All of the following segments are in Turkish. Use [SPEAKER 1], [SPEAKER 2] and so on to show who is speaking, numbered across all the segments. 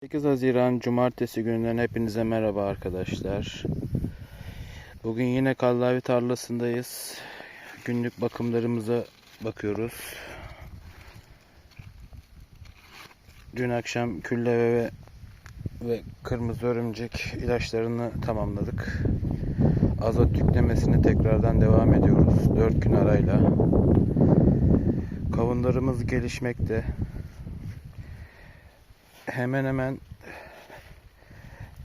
[SPEAKER 1] 8 Haziran Cumartesi gününden hepinize merhaba arkadaşlar. Bugün yine kallavi tarlasındayız. Günlük bakımlarımıza bakıyoruz. Dün akşam külleve ve, ve kırmızı örümcek ilaçlarını tamamladık. Azot yüklemesine tekrardan devam ediyoruz. 4 gün arayla. Kavunlarımız gelişmekte hemen hemen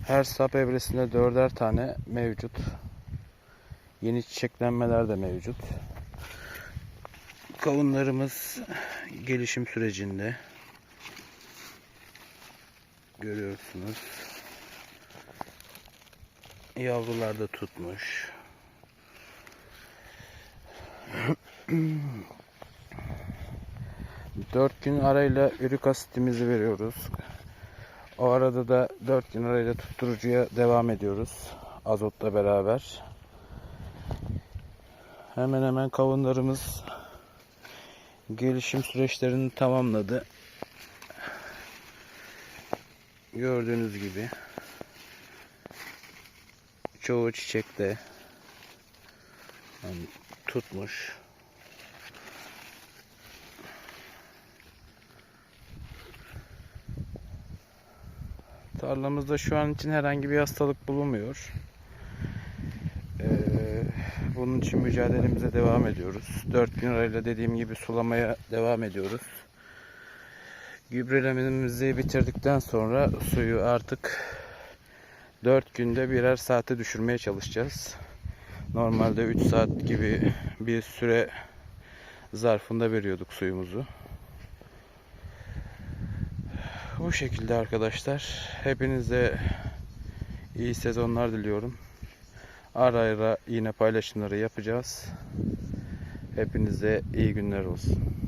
[SPEAKER 1] her sap evresinde dörder tane mevcut. Yeni çiçeklenmeler de mevcut. Kavunlarımız gelişim sürecinde. Görüyorsunuz. Yavrular da tutmuş. Dört gün arayla ürik asitimizi veriyoruz. O arada da 4 gün arayla tutturucuya devam ediyoruz. Azotla beraber. Hemen hemen kavunlarımız gelişim süreçlerini tamamladı. Gördüğünüz gibi çoğu çiçekte yani tutmuş. Tarlamızda şu an için herhangi bir hastalık bulunmuyor. Ee, bunun için mücadelemize devam ediyoruz. 4 gün arayla dediğim gibi sulamaya devam ediyoruz. Gübrelememizi bitirdikten sonra suyu artık 4 günde birer saate düşürmeye çalışacağız. Normalde 3 saat gibi bir süre zarfında veriyorduk suyumuzu. Bu şekilde arkadaşlar. Hepinize iyi sezonlar diliyorum. Ara ara yine paylaşımları yapacağız. Hepinize iyi günler olsun.